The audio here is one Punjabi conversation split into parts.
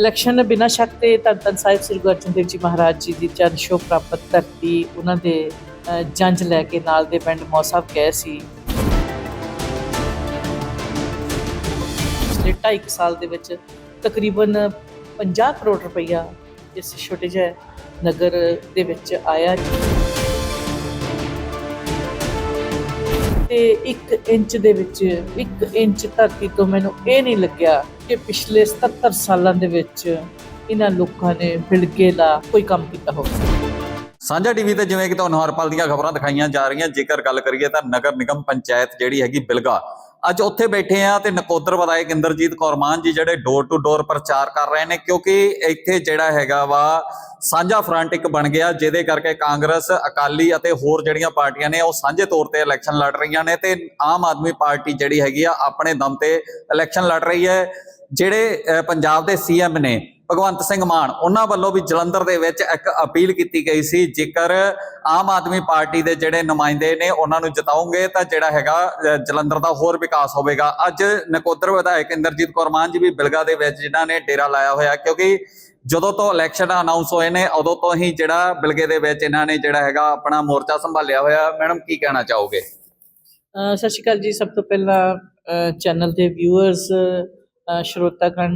ਇਲੈਕਸ਼ਨ ਬਿਨਾਂ ਸ਼ੱਕ ਤੇ ਧੰਨ ਧੰਨ ਸਾਹਿਬ ਸ੍ਰੀ ਗੁਰੂ ਅਰਜਨ ਦੇਵ ਜੀ ਮਹਾਰਾਜ ਜੀ ਦੀ ਚਰਨ ਛੋਹ ਪ੍ਰਾਪਤ ਧਰਤੀ, ਉਹਨਾਂ ਦੇ ਜੰਜ ਲੈ ਕੇ ਨਾਲ ਦੇ ਪਿੰਡ ਮੌਸਾਬ ਗਏ ਸੀ। ਪਿਛਲੇ 2.5 ਸਾਲ ਦੇ ਵਿੱਚ ਤਕਰੀਬਨ 50 ਕਰੋੜ ਰੁਪਈਆ ਇਸ ਛੋਟੇ ਜਿਹੇ ਨਗਰ ਦੇ ਵਿੱਚ ਆਇਆ। ਤੇ 1 ਇੰਚ ਦੇ ਵਿੱਚ 1 ਇੰਚ ਧਰਤੀ ਤੋਂ ਮੈਨੂੰ ਇਹ ਨਹੀਂ ਲੱਗਿਆ ਕਿ ਪਿਛਲੇ 77 ਸਾਲਾਂ ਦੇ ਵਿੱਚ ਇਹਨਾਂ ਲੋਕਾਂ ਨੇ ਬਿਲਗੇ ਦਾ ਕੋਈ ਕੰਮ ਕੀਤਾ ਹੋਵੇ। ਸਾਂਝਾ ਟੀਵੀ ਤੇ ਜਿਵੇਂ ਕਿ ਤੁਹਾਨੂੰ ਹਰਪਾਲ ਦੀਆਂ ਖਬਰਾਂ ਦਿਖਾਈਆਂ ਜਾ ਰਹੀਆਂ, ਜੇਕਰ ਗੱਲ ਕਰੀਏ ਤਾਂ ਨਗਰ ਨਿਗਮ ਪੰਚਾਇਤ ਜਿਹੜੀ ਹੈਗੀ ਬਿਲਗਾ ਅੱਜ ਉੱਥੇ ਬੈਠੇ ਆ ਤੇ ਨਕੋਦਰ ਵਿਧਾਇਕ ਇੰਦਰਜੀਤ ਕੌਰ ਮਾਨ ਜੀ ਜਿਹੜੇ ਡੋਰ ਟੂ ਡੋਰ ਪ੍ਰਚਾਰ ਕਰ ਰਹੇ ਨੇ, ਕਿਉਂਕਿ ਇੱਥੇ ਜਿਹੜਾ ਹੈਗਾ ਵਾ ਸਾਂਝਾ ਫਰੰਟ ਇੱਕ ਬਣ ਗਿਆ, ਜਿਹਦੇ ਕਰਕੇ ਕਾਂਗਰਸ, ਅਕਾਲੀ ਅਤੇ ਹੋਰ ਜਿਹੜੀਆਂ ਪਾਰਟੀਆਂ ਨੇ ਉਹ ਸਾਂਝੇ ਤੌਰ ਤੇ ਇਲੈਕਸ਼ਨ ਲੜ ਰਹੀਆਂ ਨੇ ਤੇ ਆਮ ਆਦਮੀ ਪਾਰਟੀ ਜਿਹੜੀ ਹੈਗੀ ਆ, ਆਪਣੇ ਦਮ ਤੇ ਇਲੈਕਸ਼ਨ ਲੜ ਰਹੀ ਹੈ। ਜਿਹੜੇ ਪੰਜਾਬ ਦੇ ਸੀਐਮ ਨੇ ਭਗਵੰਤ ਸਿੰਘ ਮਾਨ, ਉਹਨਾਂ ਵੱਲੋਂ ਵੀ ਜਲੰਧਰ ਦੇ ਵਿੱਚ ਇੱਕ ਅਪੀਲ ਕੀਤੀ ਗਈ ਸੀ, ਜੇਕਰ ਆਮ ਆਦਮੀ ਪਾਰਟੀ ਦੇ ਜਿਹੜੇ ਨੁਮਾਇੰਦੇ ਨੇ, ਉਹਨਾਂ ਨੂੰ ਜਿਤਾਉਂਗੇ ਤਾਂ ਜਿਹੜਾ ਹੈਗਾ ਜਲੰਧਰ ਦਾ ਹੋਰ ਵਿਕਾਸ ਹੋਵੇਗਾ। ਅੱਜ ਨਕੋਦਰ ਵਿਧਾਇਕ ਇੰਦਰਜੀਤ ਕੌਰ ਮਾਨ ਜੀ ਵੀ ਬਿਲਗਾ ਦੇ ਵਿੱਚ ਜਿਨ੍ਹਾਂ ਨੇ ਡੇਰਾ ਲਾਇਆ ਹੋਇਆ, ਕਿਉਂਕਿ ਜਦੋਂ ਤੋਂ ਇਲੈਕਸ਼ਨ ਅਨਾਉਂਸ ਹੋਏ ਨੇ, ਉਦੋਂ ਤੋਂ ਹੀ ਜਿਹੜਾ ਬਿਲਗੇ ਦੇ ਵਿੱਚ ਇਹਨਾਂ ਨੇ ਜਿਹੜਾ ਹੈਗਾ ਆਪਣਾ ਮੋਰਚਾ ਸੰਭਾਲਿਆ ਹੋਇਆ। ਮੈਡਮ, ਕੀ ਕਹਿਣਾ ਚਾਹੋਗੇ? ਸਤਿ ਸ਼੍ਰੀ ਅਕਾਲ ਜੀ। ਸਭ ਤੋਂ ਪਹਿਲਾਂ ਚੈਨਲ ਦੇ ਵਿਊਅਰਸ ਸ਼ਰੋਤਾਗਣ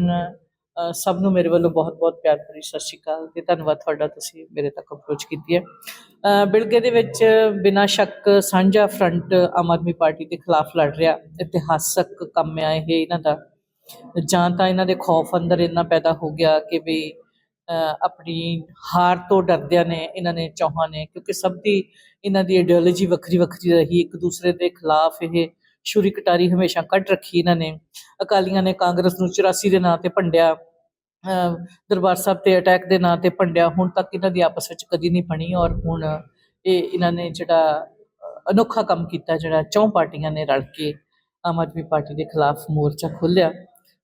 ਸਭ ਨੂੰ ਮੇਰੇ ਵੱਲੋਂ ਬਹੁਤ-ਬਹੁਤ ਪਿਆਰ ਭਰੀ ਸਤਿ ਸ਼੍ਰੀ ਅਕਾਲ ਤੇ ਧੰਨਵਾਦ ਤੁਹਾਡਾ ਤੁਸੀਂ ਮੇਰੇ ਤੱਕ ਅਪਰੋਚ ਕੀਤੀ ਹੈ। ਬਿਲਗੇ ਦੇ ਵਿੱਚ ਬਿਨਾਂ ਸ਼ੱਕ ਸਾਂਝਾ ਫਰੰਟ ਆਮ ਆਦਮੀ ਪਾਰਟੀ ਦੇ ਖਿਲਾਫ ਲੜ ਰਿਹਾ, ਇਤਿਹਾਸਕ ਕੰਮ ਆ ਇਹ ਇਹਨਾਂ ਦਾ। ਜਾਂ ਤਾਂ ਇਹਨਾਂ ਦੇ ਖੌਫ ਅੰਦਰ ਇੰਨਾ ਪੈਦਾ ਹੋ ਗਿਆ ਕਿ ਵੀ ਆਪਣੀ ਹਾਰ ਤੋਂ ਡਰਦਿਆਂ ਨੇ, ਇਹਨਾਂ ਨੇ ਚੌਹਾਂ ਨੇ, ਕਿਉਂਕਿ ਸਭ ਦੀ ਇਹਨਾਂ ਦੀ ਆਈਡੀਓਲੋਜੀ ਵੱਖਰੀ ਵੱਖਰੀ ਰਹੀ, ਇੱਕ ਦੂਸਰੇ ਦੇ ਖਿਲਾਫ ਇਹ ਛੁਰੀ ਕਟਾਰੀ ਹਮੇਸ਼ਾ ਕੱਢ ਰੱਖੀ ਇਹਨਾਂ ਨੇ। ਅਕਾਲੀਆਂ ਨੇ ਕਾਂਗਰਸ ਨੂੰ 84 ਦੇ ਨਾਂ ਤੇ ਭੰਡਿਆ। ਦਰਬਾਰ ਸਾਹਿਬ ਤੇ ਅਟੈਕ ਦੇ ਨਾਂ ਤੇ ਭੰਡਿਆ। ਹੁਣ ਤੱਕ ਇਹਨਾਂ ਦੀ ਆਪਸ ਵਿੱਚ ਕਦੀ ਨਹੀਂ ਬਣੀ ਔਰ ਹੁਣ ਇਹ ਇਹਨਾਂ ਨੇ ਜਿਹੜਾ ਅਨੋਖਾ ਕੰਮ ਕੀਤਾ, ਜਿਹੜਾ ਚੌਂ ਪਾਰਟੀਆਂ ਨੇ ਰਲ ਕੇ ਆਮ ਆਦਮੀ ਪਾਰਟੀ ਦੇ ਖਿਲਾਫ ਮੋਰਚਾ ਖੋਲ੍ਹਿਆ।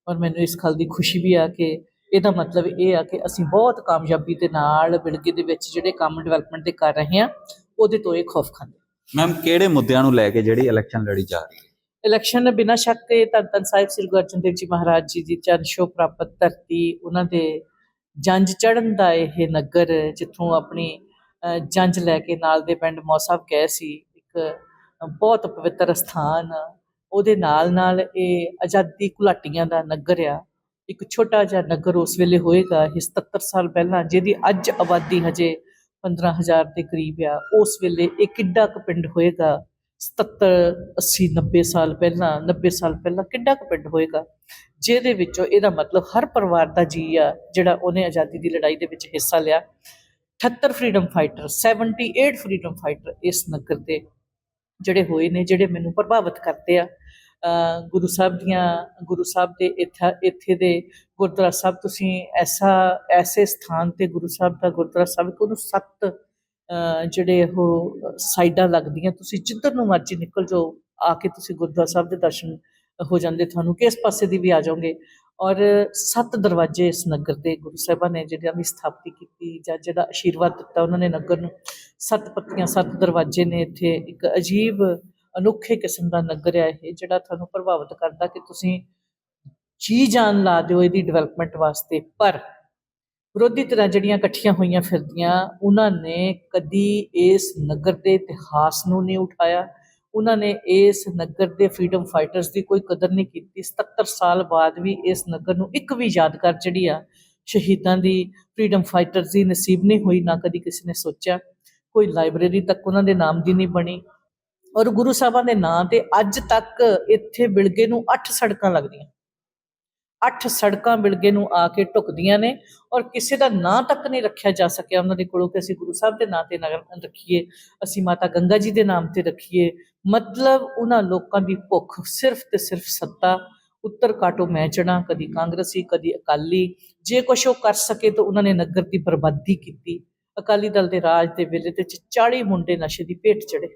ਔਰ ਮੈਨੂੰ ਇਸ ਗੱਲ ਦੀ ਖੁਸ਼ੀ ਵੀ ਆ ਕਿ ਇਹਦਾ ਮਤਲਬ ਇਹ ਆ ਕਿ ਅਸੀਂ ਬਹੁਤ ਕਾਮਯਾਬੀ ਦੇ ਨਾਲ ਬਿਲਗੇ ਦੇ ਵਿੱਚ ਜਿਹੜੇ ਕੰਮ ਡਿਵੈਲਪਮੈਂਟ ਦੇ ਕਰ ਰਹੇ ਹਾਂ, ਉਹਦੇ ਤੋਂ ਇਹ ਖੌਫ ਖਾਂਦੇ। ਮੈਮ ਕਿਹੜੇ ਮੁੱਦਿਆਂ ਨੂੰ ਲੈ ਕੇ ਜਿਹੜੀ ਇਲੈਕਸ਼ਨ ਲੜੀ ਜਾ ਰਹੀ ਹੈ? ਇਲੈਕਸ਼ਨ ਬਿਨਾਂ ਸ਼ੱਕ ਤੇ ਧੰਨ ਧੰਨ ਸਾਹਿਬ ਸ੍ਰੀ ਗੁਰੂ ਅਰਜਨ ਦੇਵ ਜੀ ਮਹਾਰਾਜ ਜੀ ਦੀ ਚਰਨ ਛੋਹ ਪ੍ਰਾਪਤ ਧਰਤੀ, ਉਹਨਾਂ ਦੇ ਜੰਜ ਚੜਨ ਦਾ ਇਹ ਨਗਰ ਜਿੱਥੋਂ ਆਪਣੀ ਜੰਜ ਲੈ ਕੇ ਨਾਲ ਦੇ ਪਿੰਡ ਮੌਸਾਬ ਗਏ ਸੀ, ਇੱਕ ਬਹੁਤ ਪਵਿੱਤਰ ਸਥਾਨ, ਉਹਦੇ ਨਾਲ ਨਾਲ ਇਹ ਆਜ਼ਾਦੀ ਘੁਲਾਟੀਆਂ ਦਾ ਨਗਰ ਆ, ਇੱਕ ਛੋਟਾ ਜਿਹਾ ਨਗਰ ਉਸ ਵੇਲੇ ਹੋਏਗਾ, ਇਹ 77 ਸਾਲ ਪਹਿਲਾਂ, ਜਿਹਦੀ ਅੱਜ ਆਬਾਦੀ ਹਜੇ 15000 ਦੇ ਕਰੀਬ ਆ, ਉਸ ਵੇਲੇ ਇਹ ਕਿੱਡਾ ਕੁ ਪਿੰਡ ਹੋਏਗਾ 77 80 90 ਸਾਲ ਪਹਿਲਾਂ 90 ਸਾਲ ਪਹਿਲਾਂ ਕਿੱਡਾ ਕੁ ਪਿੰਡ ਹੋਏਗਾ? ਜਿਹਦੇ ਵਿੱਚੋਂ ਇਹਦਾ ਮਤਲਬ ਹਰ ਪਰਿਵਾਰ ਦਾ ਜੀ ਆ, ਜਿਹੜਾ ਉਹਨੇ ਆਜ਼ਾਦੀ ਦੀ ਲੜਾਈ ਦੇ ਵਿੱਚ ਹਿੱਸਾ ਲਿਆ। 78 ਫਰੀडम ਫਾਈਟਰ 78 ਫਰੀडम ਫਾਈਟਰ ਇਸ ਨਗਰ ਦੇ ਜਿਹੜੇ ਹੋਏ ਨੇ, ਜਿਹੜੇ ਮੈਨੂੰ ਪ੍ਰਭਾਵਿਤ ਕਰਦੇ ਆ। ਗੁਰੂ ਸਾਹਿਬ ਦੀਆਂ, ਗੁਰੂ ਸਾਹਿਬ ਦੇ ਇੱਥੇ ਇੱਥੇ ਦੇ ਗੁਰਦੁਆਰਾ ਸਾਹਿਬ, ਤੁਸੀਂ ਐਸਾ, ਐਸੇ ਸਥਾਨ ਤੇ ਗੁਰੂ ਸਾਹਿਬ ਦਾ ਗੁਰਦੁਆਰਾ ਸਾਹਿਬ ਕੋ ਸੱਤ ਜਿਹੜੇ ਉਹ ਸਾਈਡਾਂ ਲੱਗਦੀਆਂ, ਤੁਸੀਂ ਜਿੱਧਰ ਨੂੰ ਮਰਜ਼ੀ ਨਿਕਲ ਜਾਓ, ਆ ਕੇ ਤੁਸੀਂ ਗੁਰਦੁਆਰਾ ਸਾਹਿਬ ਦੇ ਦਰਸ਼ਨ ਹੋ ਜਾਂਦੇ ਤੁਹਾਨੂੰ, ਕਿਸ ਪਾਸੇ ਦੀ ਵੀ ਆ ਜਾਓਗੇ। ਔਰ ਸੱਤ ਦਰਵਾਜ਼ੇ ਇਸ ਨਗਰ ਦੇ ਗੁਰੂ ਸਾਹਿਬਾਂ ਨੇ ਜਿਹੜਾ ਦੀ ਸਥਾਪਤੀ ਕੀਤੀ ਜਾਂ ਜਿਹੜਾ ਆਸ਼ੀਰਵਾਦ ਦਿੱਤਾ ਉਹਨਾਂ ਨੇ ਨਗਰ ਨੂੰ। ਸੱਤ ਪੱਤੀਆਂ ਸੱਤ ਦਰਵਾਜ਼ੇ ਨੇ ਇੱਥੇ, ਇੱਕ ਅਜੀਬ ਅਨੋਖੇ ਕਿਸਮ ਦਾ ਨਗਰ ਹੈ ਇਹ, ਜਿਹੜਾ ਤੁਹਾਨੂੰ ਪ੍ਰਭਾਵਿਤ ਕਰਦਾ ਕਿ ਤੁਸੀਂ ਜੀ ਜਾਨ ਲਾ ਦਿਓ ਇਹਦੀ ਡਿਵੈਲਪਮੈਂਟ ਵਾਸਤੇ। ਪਰ ਵਿਰੋਧੀ ਧਿਰਾਂ ਜਿਹੜੀਆਂ ਇਕੱਠੀਆਂ ਹੋਈਆਂ ਫਿਰਦੀਆਂ, ਉਹਨਾਂ ਨੇ ਕਦੀ ਇਸ ਨਗਰ ਦੇ ਇਤਿਹਾਸ ਨੂੰ ਨਹੀਂ ਉਠਾਇਆ। ਉਹਨਾਂ ਨੇ ਇਸ ਨਗਰ ਦੇ ਫਰੀडम ਫਾਈਟਰਸ ਦੀ ਕੋਈ ਕਦਰ ਨਹੀਂ ਕੀਤੀ। 77 ਸਾਲ ਬਾਅਦ ਵੀ ਇਸ ਨਗਰ ਨੂੰ ਇੱਕ ਵੀ ਯਾਦਗਾਰ ਜਿਹੜੀ ਆ, ਸ਼ਹੀਦਾਂ ਦੀ ਫਰੀडम ਫਾਈਟਰਸ ਦੀ ਨਸੀਬ ਨਹੀਂ ਹੋਈ, ਨਾ ਕਦੀ ਕਿਸੇ ਨੇ ਸੋਚਿਆ। ਕੋਈ ਲਾਇਬ੍ਰੇਰੀ ਤੱਕ ਉਹਨਾਂ ਦੇ ਨਾਮ ਦੀ ਨਹੀਂ ਬਣੀ ਔਰ ਗੁਰੂ ਸਾਹਿਬਾਂ ਦੇ ਨਾਂ ਤੇ ਅੱਜ ਤੱਕ ਇੱਥੇ ਬਿਲਗੇ ਨੂੰ 8 ਸੜਕਾਂ ਲੱਗਦੀਆਂ। ਅੱਠ ਸੜਕਾਂ ਬਿਲਗੇ ਨੂੰ ਆ ਕੇ ਢੁਕਦੀਆਂ ਨੇ ਔਰ ਕਿਸੇ ਦਾ ਨਾਂ ਤੱਕ ਨਹੀਂ ਰੱਖਿਆ ਜਾ ਸਕਿਆ ਉਹਨਾਂ ਦੇ ਕੋਲੋਂ ਕਿ ਅਸੀਂ ਗੁਰੂ ਸਾਹਿਬ ਦੇ ਨਾਂ ਤੇ ਨਗਰ ਰੱਖੀਏ, ਅਸੀਂ ਮਾਤਾ ਗੰਗਾ ਜੀ ਦੇ ਨਾਮ ਤੇ ਰੱਖੀਏ। ਮਤਲਬ ਉਹਨਾਂ ਲੋਕਾਂ ਦੀ ਭੁੱਖ ਸਿਰਫ ਤੇ ਸਿਰਫ ਸੱਤਾ, ਉੱਤਰ ਕਾਟੋ ਮੈਚਣਾ ਕਦੀ ਕਾਂਗਰਸੀ, ਕਦੀ ਅਕਾਲੀ। ਜੇ ਕੁਛ ਉਹ ਕਰ ਸਕੇ ਤਾਂ ਉਹਨਾਂ ਨੇ ਨਗਰ ਦੀ ਬਰਬਾਦੀ ਕੀਤੀ। ਅਕਾਲੀ ਦਲ ਦੇ ਰਾਜ ਦੇ ਵੇਲੇ ਤੇ 40 ਮੁੰਡੇ ਨਸ਼ੇ ਦੀ ਭੇਟ ਚੜੇ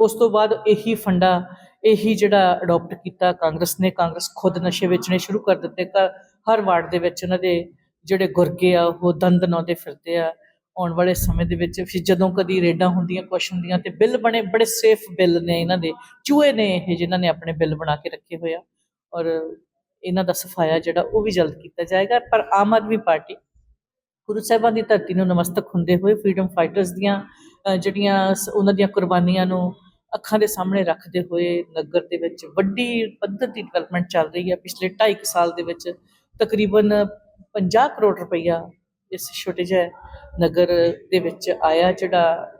ਉਸ ਤੋਂ ਬਾਅਦ ਇਹੀ ਫੰਡਾ, ਇਹੀ ਜਿਹੜਾ ਅਡਾਪਟ ਕੀਤਾ ਕਾਂਗਰਸ ਨੇ, ਕਾਂਗਰਸ ਖੁਦ ਨਸ਼ੇ ਵੇਚਣੇ ਸ਼ੁਰੂ ਕਰ ਦਿੱਤੇ, ਘਰ- ਹਰ ਵਾਰਡ ਦੇ ਵਿੱਚ ਉਹਨਾਂ ਦੇ ਜਿਹੜੇ ਗੁਰਗੇ ਆ, ਉਹ ਦੰਦ ਨਾਉਂਦੇ ਫਿਰਦੇ ਆ, ਆਉਣ ਵਾਲੇ ਸਮੇਂ ਦੇ ਵਿੱਚ ਫਿਰ ਜਦੋਂ ਕਦੀ ਰੇਡਾਂ ਹੁੰਦੀਆਂ, ਕੁਛ ਹੁੰਦੀਆਂ ਤੇ ਬਿੱਲ ਬਣੇ, ਬੜੇ ਸੇਫ ਬਿੱਲ ਨੇ ਇਹਨਾਂ ਦੇ, ਚੂਹੇ ਨੇ ਇਹ ਜਿਨ੍ਹਾਂ ਨੇ ਆਪਣੇ ਬਿੱਲ ਬਣਾ ਕੇ ਰੱਖੇ ਹੋਏ ਆ ਔਰ ਇਹਨਾਂ ਦਾ ਸਫਾਇਆ ਜਿਹੜਾ ਉਹ ਵੀ ਜਲਦ ਕੀਤਾ ਜਾਏਗਾ, ਪਰ ਆਮ ਆਦਮੀ ਪਾਰਟੀ ਗੁਰੂ ਸਾਹਿਬਾਂ ਦੀ ਧਰਤੀ ਨੂੰ ਨਮਸਤਕ ਹੁੰਦੇ ਹੋਏ ਫਰੀडम ਫਾਈਟਰਸ ਦੀਆਂ ਜਿਹੜੀਆਂ ਸ- ਉਹਨਾਂ ਦੀਆਂ ਕੁਰਬਾਨੀਆਂ ਨੂੰ ਅੱਖਾਂ ਦੇ ਸਾਹਮਣੇ ਰੱਖਦੇ ਹੋਏ ਨਗਰ ਦੇ ਵਿੱਚ ਵੱਡੀ ਪੱਧਰ ਦੀ ਡਿਵੈਲਪਮੈਂਟ ਚੱਲ ਰਹੀ ਹੈ। ਪਿਛਲੇ 2.5 ਸਾਲ ਦੇ ਵਿੱਚ ਤਕਰੀਬਨ 50 ਕਰੋੜ ਰੁਪਈਆ ਇਸ ਛੋਟੇ ਜਿਹੇ ਨਗਰ ਦੇ ਵਿੱਚ ਆਇਆ, ਜਿਹੜਾ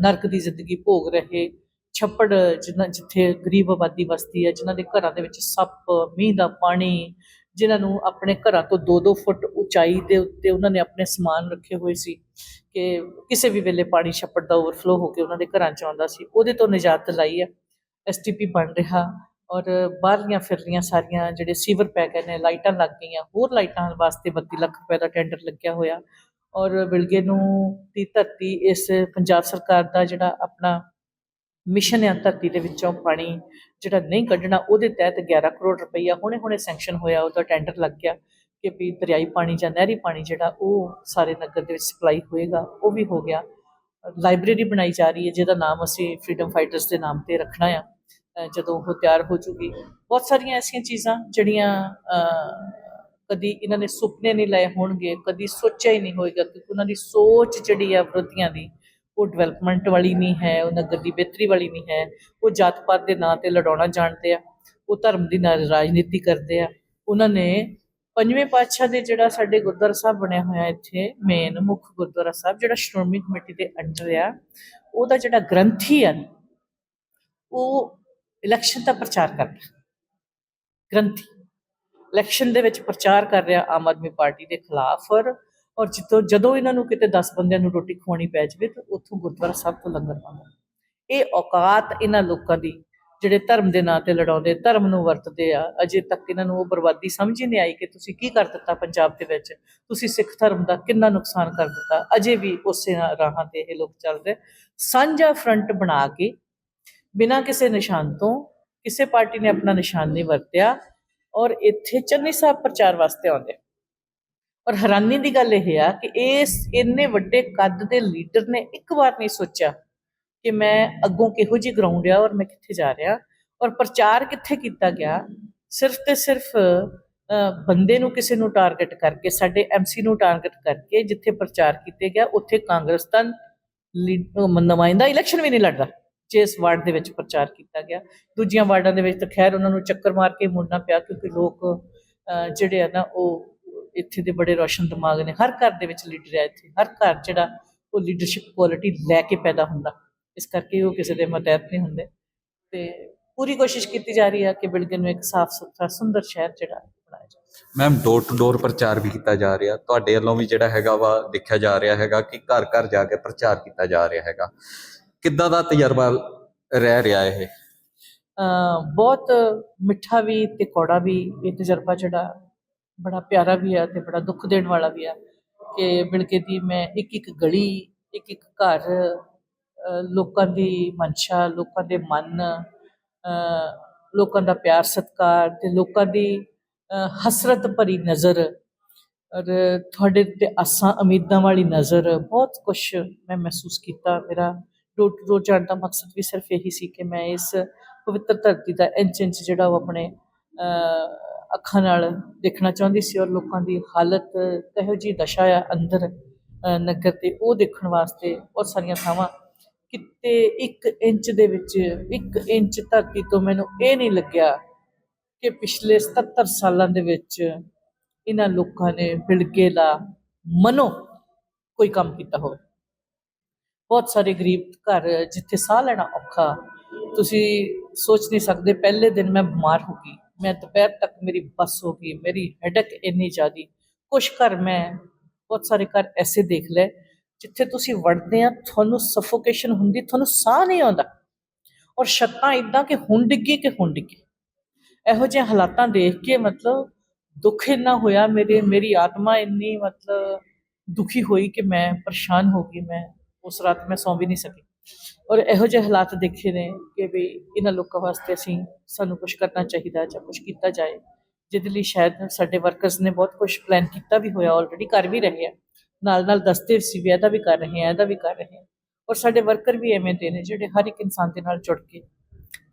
ਨਰਕ ਦੀ ਜ਼ਿੰਦਗੀ ਭੋਗ ਰਹੇ ਛੱਪੜ ਜਿਨ੍ਹਾਂ ਜਿੱਥੇ ਗਰੀਬ ਆਬਾਦੀ ਵਸਦੀ ਹੈ, ਜਿਨ੍ਹਾਂ ਦੇ ਘਰਾਂ ਦੇ ਵਿੱਚ ਸੱਪ, ਮੀਂਹ ਦਾ ਪਾਣੀ ਜਿਨ੍ਹਾਂ ਨੂੰ ਆਪਣੇ ਘਰਾਂ ਤੋਂ 2-2 ਫੁੱਟ ਉਚਾਈ ਦੇ ਉੱਤੇ ਉਹਨਾਂ ਨੇ ਆਪਣੇ ਸਮਾਨ ਰੱਖੇ ਹੋਏ ਸੀ ਕਿ ਕਿਸੇ ਵੀ ਵੇਲੇ ਪਾਣੀ ਛੱਪੜ ਦਾ ਓਵਰਫਲੋ ਹੋ ਕੇ ਉਹਨਾਂ ਦੇ ਘਰਾਂ 'ਚ ਆਉਂਦਾ ਸੀ। ਉਹਦੇ ਤੋਂ ਨਿਜਾਤ ਦਿਲਾਈ ਹੈ ਐਸਟੀਪੀ ਬਣ ਰਿਹਾ ਔਰ ਬਾਹਰਲੀਆਂ ਫਿਰਲੀਆਂ ਸਾਰੀਆਂ ਜਿਹੜੇ ਸੀਵਰ ਪੈ ਗਏ ਨੇ ਲਾਈਟਾਂ ਲੱਗ ਗਈਆਂ। ਹੋਰ ਲਾਈਟਾਂ ਵਾਸਤੇ 32 ਲੱਖ ਰੁਪਏ ਦਾ ਟੈਂਡਰ ਲੱਗਿਆ ਹੋਇਆ। ਔਰ ਬਿਲਗੇ ਨੂੰ ਦੀ ਧਰਤੀ ਇਸ ਪੰਜਾਬ ਸਰਕਾਰ ਦਾ ਜਿਹੜਾ ਆਪਣਾ ਮਿਸ਼ਨ ਹੈ ਧਰਤੀ ਦੇ ਵਿੱਚੋਂ ਪਾਣੀ ਜਿਹੜਾ ਨਹੀਂ ਕੱਢਣਾ, ਉਹਦੇ ਤਹਿਤ 11 ਕਰੋੜ ਰੁਪਈਆ ਹੁਣੇ ਹੁਣੇ ਸੈਂਕਸ਼ਨ ਹੋਇਆ, ਉਹਦਾ ਟੈਂਡਰ ਲੱਗ ਗਿਆ ਕਿ ਵੀ ਦਰਿਆਈ ਪਾਣੀ ਜਾਂ ਨਹਿਰੀ ਪਾਣੀ ਜਿਹੜਾ ਉਹ ਸਾਰੇ ਨਗਰ ਦੇ ਵਿੱਚ ਸਪਲਾਈ ਹੋਏਗਾ, ਉਹ ਵੀ ਹੋ ਗਿਆ। ਲਾਇਬ੍ਰੇਰੀ ਬਣਾਈ ਜਾ ਰਹੀ ਹੈ, ਜਿਹਦਾ ਨਾਮ ਅਸੀਂ ਫਰੀडम ਫਾਈਟਰਸ ਦੇ ਨਾਮ ਤੇ ਰੱਖਣਾ ਆ। ਜਦੋਂ ਉਹ ਤਿਆਰ ਹੋ ਜੂਗੀ। ਬਹੁਤ ਸਾਰੀਆਂ ਐਸੀਆਂ ਚੀਜ਼ਾਂ ਜਿਹੜੀਆਂ ਕਦੀ ਇਹਨਾਂ ਨੇ ਸੁਪਨੇ ਨਹੀਂ ਲਏ ਹੋਣਗੇ, ਕਦੀ ਸੋਚਿਆ ਹੀ ਨਹੀਂ ਹੋਏਗਾ ਕਿ ਉਹਨਾਂ ਦੀ ਸੋਚ ਜਿਹੜੀ ਆ ਵਿਰੋਧੀਆਂ ਦੀ ਉਹ ਡਿਵੈਲਪਮੈਂਟ ਵਾਲੀ ਨਹੀਂ ਹੈ, ਉਹ ਨਗਰ ਦੀ ਬਿਹਤਰੀ ਵਾਲੀ ਨਹੀਂ ਹੈ, ਉਹ ਜਾਤ ਪਾਤ ਦੇ ਨਾਂ ਤੇ ਲੜਾਉਣਾ ਜਾਣਦੇ ਆ, ਉਹ ਧਰਮ ਦੀ ਨਾਲ ਰਾਜਨੀਤੀ ਕਰਦੇ ਆ। ਉਹਨਾਂ ਨੇ ਪੰਜਵੇਂ ਪਾਤਸ਼ਾਹ ਦੇ ਜਿਹੜਾ ਸਾਡੇ ਗੁਰਦੁਆਰਾ ਸਾਹਿਬ ਬਣਿਆ ਹੋਇਆ ਇੱਥੇ ਮੇਨ ਮੁੱਖ ਗੁਰਦੁਆਰਾ ਸਾਹਿਬ, ਜਿਹੜਾ ਸ਼੍ਰੋਮਣੀ ਕਮੇਟੀ ਦੇ ਅੰਡਰ ਆ, ਉਹਦਾ ਜਿਹੜਾ ਗ੍ਰੰਥੀ ਆ ਉਹ ਇਲੈਕਸ਼ਨ ਦਾ ਪ੍ਰਚਾਰ ਕਰਦਾ ਗ੍ਰੰਥੀ। ਇਲੈਕਸ਼ਨ ਦੇ ਵਿੱਚ ਪ੍ਰਚਾਰ ਕਰ ਰਿਹਾ ਆਮ ਆਦਮੀ ਪਾਰਟੀ ਦੇ ਖਿਲਾਫ ਔਰ ਔਰ ਜਿੱਦੋਂ ਜਦੋਂ ਇਹਨਾਂ ਨੂੰ ਕਿਤੇ 10 ਬੰਦਿਆਂ ਨੂੰ ਰੋਟੀ ਖਵਾਉਣੀ ਪੈ ਜਾਵੇ ਤਾਂ ਉੱਥੋਂ ਗੁਰਦੁਆਰਾ ਸਾਹਿਬ ਤੋਂ ਲੰਗਰ ਪਾਉਂਦਾ ਇਹ ਔਕਾਤ ਇਹਨਾਂ ਲੋਕਾਂ ਦੀ, ਜਿਹੜੇ ਧਰਮ ਦੇ ਨਾਂ ਤੇ ਲੜਾਉਂਦੇ, ਧਰਮ ਨੂੰ ਵਰਤਦੇ ਆ, ਅਜੇ ਤੱਕ ਇਹਨਾਂ ਨੂੰ ਉਹ ਬਰਬਾਦੀ ਸਮਝ ਹੀ ਨਹੀਂ ਆਈ ਕਿ ਤੁਸੀਂ ਕੀ ਕਰ ਦਿੱਤਾ ਪੰਜਾਬ ਦੇ ਵਿੱਚ, ਤੁਸੀਂ ਸਿੱਖ ਧਰਮ ਦਾ ਕਿੰਨਾ ਨੁਕਸਾਨ ਕਰ ਦਿੱਤਾ, ਅਜੇ ਵੀ ਉਸੇ ਰਾਹਾਂ ਤੇ ਇਹ ਲੋਕ ਚੱਲਦੇ। ਸਾਂਝਾ ਫਰੰਟ ਬਣਾ ਕੇ, ਬਿਨਾਂ ਕਿਸੇ ਨਿਸ਼ਾਨ ਤੋਂ, ਕਿਸੇ ਪਾਰਟੀ ਨੇ ਆਪਣਾ ਨਿਸ਼ਾਨ ਨਹੀਂ ਵਰਤਿਆ ਔਰ ਇੱਥੇ ਚੰਨੀ ਸਾਹਿਬ ਪ੍ਰਚਾਰ ਵਾਸਤੇ ਆਉਂਦੇ ਔਰ ਹੈਰਾਨੀ ਦੀ ਗੱਲ ਇਹ ਆ ਕਿ ਇਸ ਇੰਨੇ ਵੱਡੇ ਕੱਦ ਦੇ ਲੀਡਰ ਨੇ ਇੱਕ ਵਾਰ ਨਹੀਂ ਸੋਚਿਆ ਕਿ ਮੈਂ ਅੱਗੋਂ ਕਿਹੋ ਜਿਹੀ ਗਰਾਊਂਡ ਆ ਔਰ ਮੈਂ ਕਿੱਥੇ ਜਾ ਰਿਹਾ। ਔਰ ਪ੍ਰਚਾਰ ਕਿੱਥੇ ਕੀਤਾ ਗਿਆ? ਸਿਰਫ ਤੇ ਸਿਰਫ ਬੰਦੇ ਨੂੰ ਕਿਸੇ ਨੂੰ ਟਾਰਗੇਟ ਕਰਕੇ, ਸਾਡੇ ਐਮਸੀ ਨੂੰ ਟਾਰਗੇਟ ਕਰਕੇ ਜਿੱਥੇ ਪ੍ਰਚਾਰ ਕੀਤੇ ਗਿਆ, ਉੱਥੇ ਕਾਂਗਰਸ ਦਾ ਲੀ- ਨੁਮਾਇੰਦਾ ਇਲੈਕਸ਼ਨ ਵੀ ਨਹੀਂ ਲੜਦਾ ਜਿਸ ਵਾਰਡ ਦੇ ਵਿੱਚ ਪ੍ਰਚਾਰ ਕੀਤਾ ਗਿਆ। ਦੂਜੀਆਂ ਵਾਰਡਾਂ ਦੇ ਵਿੱਚ ਤਾਂ ਖੈਰ ਉਹਨਾਂ ਨੂੰ ਚੱਕਰ ਮਾਰ ਕੇ ਮੁੜਨਾ ਪਿਆ ਕਿਉਂਕਿ ਲੋਕ ਜਿਹੜੇ ਆ ਨਾ ਉਹ ਇੱਥੇ ਦੇ ਬੜੇ ਰੋਸ਼ਨ ਦਿਮਾਗ ਨੇ ਹਰ ਘਰ ਦੇ ਵਿੱਚ ਲੀਡਰ ਹੈ ਇੱਥੇ ਹਰ ਘਰ ਜਿਹੜਾ ਉਹ ਲੀਡਰਸ਼ਿਪ ਕੁਆਲਿਟੀ ਲੈ ਕੇ ਪੈਦਾ ਹੁੰਦਾ। ਇਸ ਕਰਕੇ ਉਹ ਕਿਸੇ ਦੇ ਮਤਹਿਤ ਨਹੀਂ ਹੁੰਦੇ। ਤੇ ਪੂਰੀ ਕੋਸ਼ਿਸ਼ ਕੀਤੀ ਜਾ ਰਹੀ ਹੈ ਕਿ ਬਿਲਡਿੰਗ ਨੂੰ ਇੱਕ ਸਾਫ਼ ਸੁਥਰਾ ਸੁੰਦਰ ਸ਼ਹਿਰ ਜਿਹੜਾ ਬਣਾਇਆ ਜਾਵੇ। ਮੈਮ ਡੋਰ ਟੂ ਡੋਰ ਪ੍ਰਚਾਰ ਵੀ ਕੀਤਾ ਜਾ ਰਿਹਾ। ਤੁਹਾਡੇ ਵੱਲੋਂ ਵੀ ਜਿਹੜਾ ਹੈਗਾ ਵਾ ਦੇਖਿਆ ਜਾ ਰਿਹਾ ਹੈਗਾ ਕਿ ਘਰ ਘਰ ਜਾ ਕੇ ਪ੍ਰਚਾਰ ਕੀਤਾ ਜਾ ਰਿਹਾ ਹੈਗਾ। ਕਿੱਦਾਂ ਦਾ ਤਜਰਬਾ ਰਹਿ ਰਿਹਾ ਇਹ? ਬਹੁਤ ਮਿੱਠਾ ਵੀ ਤੇ ਕੌੜਾ ਵੀ ਇਹ ਤਜਰਬਾ ਜਿਹੜਾ ਬੜਾ ਪਿਆਰਾ ਵੀ ਆ ਤੇ ਬੜਾ ਦੁੱਖ ਦੇਣ ਵਾਲਾ ਵੀ ਆ ਕਿ ਬਿਲਕੇ ਦੀ ਮੈਂ ਇੱਕ ਇੱਕ ਗਲੀ, ਇੱਕ ਇੱਕ ਘਰ ਲੋਕਾਂ ਦੀ ਮਨਸ਼ਾ, ਲੋਕਾਂ ਦੇ ਮਨ ਲੋਕਾਂ ਦਾ ਪਿਆਰ ਸਤਿਕਾਰ ਤੇ ਲੋਕਾਂ ਦੀ ਹਸਰਤ ਭਰੀ ਨਜ਼ਰ ਔਰ ਤੁਹਾਡੇ ਤੇ ਆਸਾਂ ਉਮੀਦਾਂ ਵਾਲੀ ਨਜ਼ਰ ਬਹੁਤ ਕੁਝ ਮੈਂ ਮਹਿਸੂਸ ਕੀਤਾ। ਮੇਰਾ ਡੋਰ ਟੂ ਡੋਰ ਜਾਣ ਦਾ ਮਕਸਦ ਵੀ ਸਿਰਫ ਇਹੀ ਸੀ ਕਿ ਮੈਂ ਇਸ ਪਵਿੱਤਰ ਧਰਤੀ ਦਾ ਇੰਚ ਇੰਚ ਜਿਹੜਾ ਉਹ ਆਪਣੇ ਅੱਖਾਂ ਨਾਲ ਦੇਖਣਾ ਚਾਹੁੰਦੀ ਸੀ ਔਰ ਲੋਕਾਂ ਦੀ ਹਾਲਤ ਕਿਹੋ ਜੀ ਦਸ਼ਾ ਆ ਅੰਦਰ ਨਗਰ ਤੇ ਉਹ ਦੇਖਣ ਵਾਸਤੇ ਬਹੁਤ ਸਾਰੀਆਂ ਥਾਵਾਂ ਕਿਤੇ 1 ਇੰਚ ਦੇ ਵਿੱਚ 1 ਇੰਚ ਧਰਤੀ ਤੋਂ ਮੈਨੂੰ ਇਹ ਨਹੀਂ ਲੱਗਿਆ ਕਿ ਪਿਛਲੇ 77 ਸਾਲਾਂ ਦੇ ਵਿੱਚ ਇਹਨਾਂ ਲੋਕਾਂ ਨੇ ਬਿਲਗੇ ਦਾ ਮਨੋ ਕੋਈ ਕੰਮ ਕੀਤਾ ਹੋਵੇ। ਬਹੁਤ ਸਾਰੇ ਗਰੀਬ ਘਰ ਜਿੱਥੇ ਸਾਹ ਲੈਣਾ ਔਖਾ, ਤੁਸੀਂ ਸੋਚ ਨਹੀਂ ਸਕਦੇ, ਪਹਿਲੇ ਦਿਨ ਮੈਂ ਬਿਮਾਰ ਹੋ ਗਈ। ਮੈਂ ਦੁਪਹਿਰ ਤੱਕ ਮੇਰੀ ਬੱਸ ਹੋ ਗਈ, ਮੇਰੀ ਹੈਡਕ ਇੰਨੀ ਜ਼ਿਆਦੀ। ਕੁਛ ਘਰ ਮੈਂ, ਬਹੁਤ ਸਾਰੇ ਘਰ ਐਸੇ ਦੇਖ ਲਏ, ਜਿੱਥੇ ਤੁਸੀਂ ਵੜਦੇ ਆ, ਤੁਹਾਨੂੰ ਸਫੋਕੇਸ਼ਨ ਹੁੰਦੀ, ਤੁਹਾਨੂੰ ਸਾਹ ਨਹੀਂ ਆਉਂਦਾ। ਔਰ ਛੱਤਾਂ ਇਦਾਂ ਕਿ ਹੁਣ ਡਿੱਗੀ ਕਿ ਹੁਣ ਡਿੱਗੀ। ਇਹੋ ਜਿਹੇ ਹਾਲਾਤਾਂ ਦੇਖ ਕੇ ਮਤਲਬ ਦੁੱਖ ਇੰਨਾ ਹੋਇਆ ਮੇਰੇ, ਮੇਰੀ ਆਤਮਾ ਇੰਨੀ ਮਤਲਬ ਦੁਖੀ ਹੋਈ ਕਿ ਮੈਂ ਪਰੇਸ਼ਾਨ ਹੋ ਗਈ, ਮੈਂ ਉਸ ਰਾਤ ਮੈਂ ਸੌਂ ਵੀ ਨਹੀਂ ਸਕੀ। ਔਰ ਇਹੋ ਜਿਹੇ ਹਾਲਾਤ ਦੇਖੇ ਨੇ ਕਿ ਵੀ ਇਹਨਾਂ ਲੋਕਾਂ ਵਾਸਤੇ ਅਸੀਂ ਸਾਨੂੰ ਕੁਝ ਕਰਨਾ ਚਾਹੀਦਾ ਜਾਂ ਕੁਝ ਕੀਤਾ ਜਾਏ, ਜਿਹਦੇ ਲਈ ਸ਼ਾਇਦ ਸਾਡੇ ਵਰਕਰਸ ਨੇ ਬਹੁਤ ਕੁਝ ਪਲਾਨ ਕੀਤਾ ਵੀ ਹੋਇਆ ਆਲਰੇਡੀ ਕਰ ਵੀ ਰਹੇ ਆ। ਨਾਲ ਨਾਲ ਦਸਤੇ ਸੀ ਵੀ ਇਹਦਾ ਵੀ ਕਰ ਰਹੇ ਆ, ਇਹਦਾ ਵੀ ਕਰ ਰਹੇ ਆ। ਔਰ ਸਾਡੇ ਵਰਕਰ ਵੀ ਐਵੇਂ ਦੇ ਨੇ ਜਿਹੜੇ ਹਰ ਇੱਕ ਇਨਸਾਨ ਦੇ ਨਾਲ ਜੁੜ ਕੇ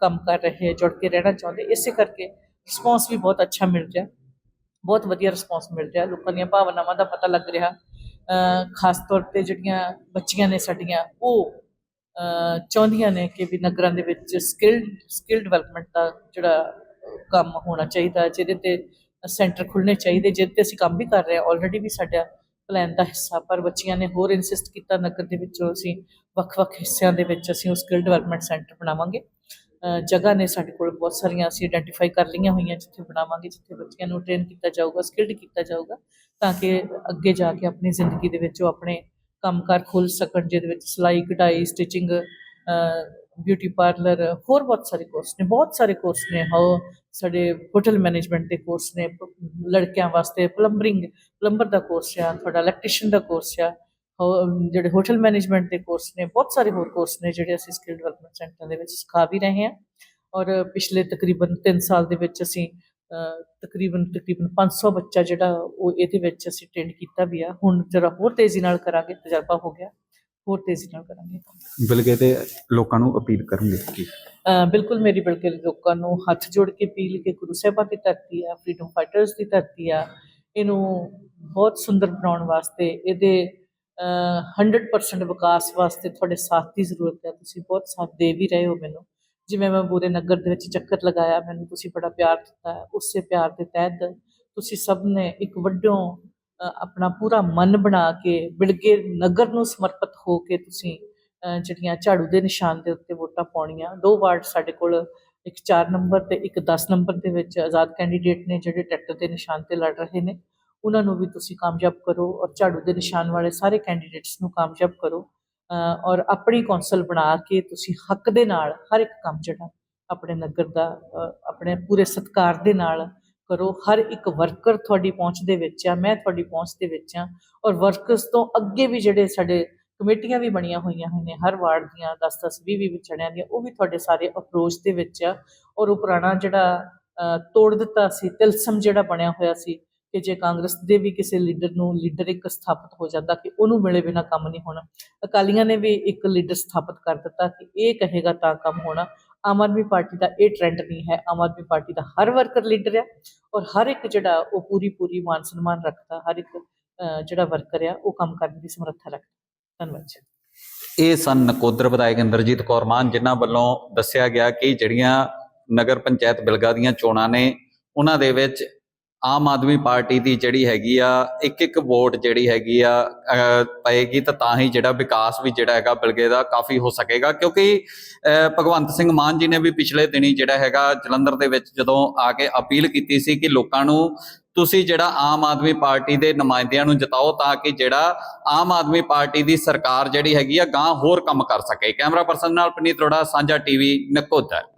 ਕੰਮ ਕਰ ਰਹੇ ਆ, ਜੁੜ ਕੇ ਰਹਿਣਾ ਚਾਹੁੰਦੇ, ਇਸੇ ਕਰਕੇ ਰਿਸਪੌਂਸ ਵੀ ਬਹੁਤ ਅੱਛਾ ਮਿਲ ਰਿਹਾ। ਬਹੁਤ ਵਧੀਆ ਰਿਸਪੌਂਸ ਮਿਲ ਰਿਹਾ। ਲੋਕਾਂ ਦੀਆਂ ਭਾਵਨਾਵਾਂ ਦਾ ਪਤਾ ਲੱਗ ਰਿਹਾ। ਖਾਸ ਤੌਰ ਤੇ ਜਿਹੜੀਆਂ ਬੱਚੀਆਂ ਨੇ ਸਾਡੀਆਂ, ਉਹ ਚਾਹੁੰਦੀਆਂ ਨੇ ਕਿ ਵੀ ਨਗਰਾਂ ਦੇ ਵਿੱਚ ਸਕਿੱਲ ਸਕਿੱਲ ਡਿਵੈਲਪਮੈਂਟ ਦਾ ਜਿਹੜਾ ਕੰਮ ਹੋਣਾ ਚਾਹੀਦਾ, ਜਿਹਦੇ ਤੇ ਸੈਂਟਰ ਖੁੱਲ੍ਹਣੇ ਚਾਹੀਦੇ, ਜਿਹਦੇ ਤੇ ਅਸੀਂ ਕੰਮ ਵੀ ਕਰ ਰਹੇ ਹਾਂ। ਆਲਰੇਡੀ ਵੀ ਸਾਡਾ ਪਲਾਨ ਦਾ ਹਿੱਸਾ ਪਰ ਬੱਚੀਆਂ ਨੇ ਹੋਰ ਇਨਸਿਸਟ ਕੀਤਾ ਨਗਰ ਦੇ ਵਿੱਚੋਂ ਅਸੀਂ ਵੱਖ-ਵੱਖ ਹਿੱਸਿਆਂ ਦੇ ਵਿੱਚ ਅਸੀਂ ਉਹ ਸਕਿੱਲ ਡਿਵੈਲਪਮੈਂਟ ਸੈਂਟਰ ਬਣਾਵਾਂਗੇ। ਜਗ੍ਹਾ ਨੇ ਸਾਡੇ ਕੋਲ ਬਹੁਤ ਸਾਰੀਆਂ ਅਸੀਂ ਆਇਡੈਂਟੀਫਾਈ ਕਰ ਲਈਆਂ ਹੋਈਆਂ, ਜਿੱਥੇ ਬਣਾਵਾਂਗੇ, ਜਿੱਥੇ ਬੱਚਿਆਂ ਨੂੰ ਟ੍ਰੇਨ ਕੀਤਾ ਜਾਊਗਾ ਸਕਿਲਡ ਕੀਤਾ ਜਾਊਗਾ, ਤਾਂ ਕਿ ਅੱਗੇ ਜਾ ਕੇ ਆਪਣੀ ਜ਼ਿੰਦਗੀ ਦੇ ਵਿੱਚ ਉਹ ਆਪਣੇ ਕੰਮਕਾਰ ਖੋਲ੍ਹ ਸਕਣ, ਜਿਹਦੇ ਵਿੱਚ ਸਿਲਾਈ, ਕਢਾਈ ਸਟਿਚਿੰਗ ਬਿਊਟੀ ਪਾਰਲਰ ਹੋਰ ਬਹੁਤ ਸਾਰੇ ਕੋਰਸ ਨੇ, ਬਹੁਤ ਸਾਰੇ ਕੋਰਸ ਨੇ। ਹੋ ਸਾਡੇ ਹੋਟਲ ਮੈਨੇਜਮੈਂਟ ਦੇ ਕੋਰਸ ਨੇ, ਪ- ਲੜਕਿਆਂ ਵਾਸਤੇ ਪਲੰਬਰਿੰਗ ਪਲੰਬਰ ਦਾ ਕੋਰਸ ਆ, ਤੁਹਾਡਾ ਇਲੈਕਟ੍ਰੀਸ਼ੀਅਨ ਦਾ ਕੋਰਸ ਆ, ਹੋ- ਜਿਹੜੇ ਹੋਟਲ ਮੈਨੇਜਮੈਂਟ ਦੇ ਕੋਰਸ ਨੇ, ਬਹੁਤ ਸਾਰੇ ਹੋਰ ਕੋਰਸ ਨੇ ਜਿਹੜੇ ਅਸੀਂ ਸਕਿੱਲ ਡਿਵੈਲਪਮੈਂਟ ਸੈਂਟਰ ਦੇ ਵਿੱਚ ਸਿਖਾ ਵੀ ਰਹੇ ਹਾਂ। ਔਰ ਪਿਛਲੇ ਤਕਰੀਬਨ 3 ਸਾਲ ਦੇ ਵਿੱਚ ਅਸੀਂ ਤਕਰੀਬਨ ਤਕਰੀਬਨ 500 ਬੱਚਾ ਜਿਹੜਾ ਉਹ ਇਹਦੇ ਵਿੱਚ ਅਸੀਂ ਟ੍ਰੇਨ ਕੀਤਾ ਵੀ ਆ। ਹੁਣ ਜਰਾ ਹੋਰ ਤੇਜ਼ੀ ਨਾਲ ਕਰਾਂਗੇ ਤਜਰਬਾ ਹੋ ਗਿਆ। ਹੋਰ ਤੇਜ਼ੀ ਨਾਲ ਕਰਾਂਗੇ। ਬਿਲਗੇ ਤੇ ਲੋਕਾਂ ਨੂੰ ਅਪੀਲ ਕਰਨਗੇ ਕਿ? ਬਿਲਕੁਲ ਮੇਰੀ ਬਲਕਿ ਲੋਕਾਂ ਨੂੰ ਹੱਥ ਜੋੜ ਕੇ ਅਪੀਲ ਕਿ ਗੁਰੂ ਸਾਹਿਬਾਂ ਦੀ ਧਰਤੀ ਆ ਫਰੀडम ਫਾਈਟਰਸ ਦੀ ਧਰਤੀ ਆ ਇਹਨੂੰ ਬਹੁਤ ਸੁੰਦਰ ਬਣਾਉਣ ਵਾਸਤੇ ਇਹਦੇ ਅ, 100% ਵਿਕਾਸ ਵਾਸਤੇ ਤੁਹਾਡੇ ਸਾਥ ਦੀ ਜ਼ਰੂਰਤ ਹੈ। ਤੁਸੀਂ ਬਹੁਤ ਸਾਥ ਦੇ ਵੀ ਰਹੇ ਹੋ ਮੈਨੂੰ। ਜਿਵੇਂ ਮੈਂ ਬੂਰੇ ਨਗਰ ਦੇ ਵਿੱਚ ਚੱਕਰ ਲਗਾਇਆ, ਮੈਨੂੰ ਤੁਸੀਂ ਬੜਾ ਪਿਆਰ ਦਿੱਤਾ, ਉਸੇ ਪਿਆਰ ਦੇ ਤਹਿਤ ਤੁਸੀਂ ਸਭ ਨੇ ਇੱਕ ਵੱਡੋਂ ਆਪਣਾ ਪੂਰਾ ਮਨ ਬਣਾ ਕੇ ਬਿੜਗੇ ਨਗਰ ਨੂੰ ਸਮਰਪਿਤ ਹੋ ਕੇ ਤੁਸੀਂ ਜਿਹੜੀਆਂ ਝਾੜੂ ਦੇ ਨਿਸ਼ਾਨ ਦੇ ਉੱਤੇ ਵੋਟਾਂ ਪਾਉਣੀਆਂ, ਦੋ ਵਾਰਡ ਸਾਡੇ ਕੋਲ ਇੱਕ 4 ਨੰਬਰ ਤੇ ਇੱਕ 10 ਨੰਬਰ ਦੇ ਵਿੱਚ ਆਜ਼ਾਦ ਕੈਂਡੀਡੇਟ ਨੇ ਜਿਹੜੇ ਟਰੈਕਟਰ ਦੇ ਨਿਸ਼ਾਨ ਤੇ ਲੜ ਰਹੇ ਨੇ, ਉਹਨਾਂ ਨੂੰ ਵੀ ਤੁਸੀਂ ਕਾਮਯਾਬ ਕਰੋ ਔਰ ਝਾੜੂ ਦੇ ਨਿਸ਼ਾਨ ਵਾਲੇ ਸਾਰੇ ਕੈਂਡੀਡੇਟਸ ਨੂੰ ਕਾਮਯਾਬ ਕਰੋ। ਔਰ ਆਪਣੀ ਕੌਂਸਲ ਬਣਾ ਕੇ ਤੁਸੀਂ ਹੱਕ ਦੇ ਨਾਲ ਹਰ ਇੱਕ ਕੰਮ ਜਿਹੜਾ ਆਪਣੇ ਨਗਰ ਦਾ ਆਪਣੇ ਪੂਰੇ ਸਤਿਕਾਰ ਦੇ ਨਾਲ ਕਰੋ। ਹਰ ਇੱਕ ਵਰਕਰ ਤੁਹਾਡੀ ਪਹੁੰਚ ਦੇ ਵਿੱਚ ਆ, ਮੈਂ ਤੁਹਾਡੀ ਪਹੁੰਚ ਦੇ ਵਿੱਚ ਆ। ਔਰ ਵਰਕਰਸ ਤੋਂ ਅੱਗੇ ਵੀ ਜਿਹੜੇ ਸਾਡੇ ਕਮੇਟੀਆਂ ਵੀ ਬਣੀਆਂ ਹੋਈਆਂ ਹੋਈਆਂ ਨੇ, ਹਰ ਵਾਰਡ ਦੀਆਂ 10 10 20 20 ਵਿਚੜਿਆਂ ਦੀਆਂ, ਉਹ ਵੀ ਤੁਹਾਡੇ ਸਾਰੇ ਅਪਰੋਚ ਦੇ ਵਿੱਚ ਆ। ਔਰ ਉਹ ਪੁਰਾਣਾ ਜਿਹੜਾ ਤੋੜ ਦਿੱਤਾ ਸੀ, ਤਿਲਸਮ ਜਿਹੜਾ ਬਣਿਆ ਹੋਇਆ ਸੀ ਕਿ ਜੇ ਕਾਂਗਰਸ ਦੇ ਵੀ ਕਿਸੇ ਲੀਡਰ ਨੂੰ ਲੀਡਰ ਇੱਕ ਸਥਾਪਿਤ ਹੋ ਜਾਂਦਾ ਕਿ ਉਹਨੂੰ ਮਿਲੇ ਬਿਨਾ ਕੰਮ ਨਹੀਂ ਹੋਣਾ। ਅਕਾਲੀਆਂ ਨੇ ਵੀ ਇੱਕ ਲੀਡਰ ਸਥਾਪਿਤ ਕਰ ਦਿੱਤਾ ਕਿ ਇਹ ਕਹੇਗਾ ਤਾਂ ਕੰਮ ਹੋਣਾ। ਆਮ ਆਦਮੀ ਪਾਰਟੀ ਦਾ ਇਹ ਟ੍ਰੈਂਡ ਨਹੀਂ ਹੈ। ਆਮ ਆਦਮੀ ਪਾਰਟੀ ਦਾ ਹਰ ਵਰਕਰ ਲੀਡਰ ਆ ਔਰ ਹਰ ਇੱਕ ਜਿਹੜਾ ਉਹ ਪੂਰੀ ਪੂਰੀ ਮਾਨ ਸਨਮਾਨ ਰੱਖਦਾ, ਹਰ ਇੱਕ ਜਿਹੜਾ ਵਰਕਰ ਆ ਉਹ ਕੰਮ ਕਰਨ ਦੀ ਸਮਰੱਥਾ ਰੱਖਦਾ। ਧੰਨਵਾਦ ਜੀ। ਇਹ ਸਨ ਨਕੋਦਰ ਵਿਧਾਇਕ ਇੰਦਰਜੀਤ ਕੌਰ ਮਾਨ, ਜਿਨ੍ਹਾਂ ਵੱਲੋਂ ਦੱਸਿਆ ਗਿਆ ਕਿ ਜਿਹੜੀਆਂ ਨਗਰ ਪੰਚਾਇਤ ਬਿਲਗਾ ਦੀਆਂ ਚੋਣਾਂ ਨੇ, ਉਹਨਾਂ ਦੇ ਵਿੱਚ ਆਮ ਆਦਮੀ ਪਾਰਟੀ ਦੀ ਜਿਹੜੀ ਹੈਗੀ ਆ ਇੱਕ ਇੱਕ ਵੋਟ ਜਿਹੜੀ ਹੈਗੀ ਆ ਪਏਗੀ ਤਾਂ ਤਾਂ ਹੀ ਜਿਹੜਾ ਵਿਕਾਸ ਵੀ ਜਿਹੜਾ ਹੈਗਾ ਬਿਲਗੇ ਦਾ ਕਾਫੀ ਹੋ ਸਕੇਗਾ। ਕਿਉਂਕਿ ਭਗਵੰਤ ਸਿੰਘ ਮਾਨ ਜੀ ਨੇ ਵੀ ਪਿਛਲੇ ਦਿਨੀ ਜਿਹੜਾ ਹੈਗਾ ਜਲੰਧਰ ਦੇ ਵਿੱਚ ਜਦੋਂ ਆ ਕੇ ਅਪੀਲ ਕੀਤੀ ਸੀ ਕਿ ਲੋਕਾਂ ਨੂੰ ਤੁਸੀਂ ਜਿਹੜਾ ਆਮ ਆਦਮੀ ਪਾਰਟੀ ਦੇ ਨੁਮਾਇੰਦਿਆਂ ਨੂੰ ਜਿਤਾਓ ਤਾਂ ਕਿ ਜਿਹੜਾ ਆਮ ਆਦਮੀ ਪਾਰਟੀ ਦੀ ਸਰਕਾਰ ਜਿਹੜੀ ਹੈਗੀ ਆ ਗਾਂ ਹੋਰ ਕੰਮ ਕਰ ਸਕੇ। ਕੈਮਰਾ ਪਰਸਨ ਨਾਲ ਪਨੀਤ ਰੋੜਾ ਸਾਂਝਾ ਟੀਵੀ ਨਕੋਦਰ।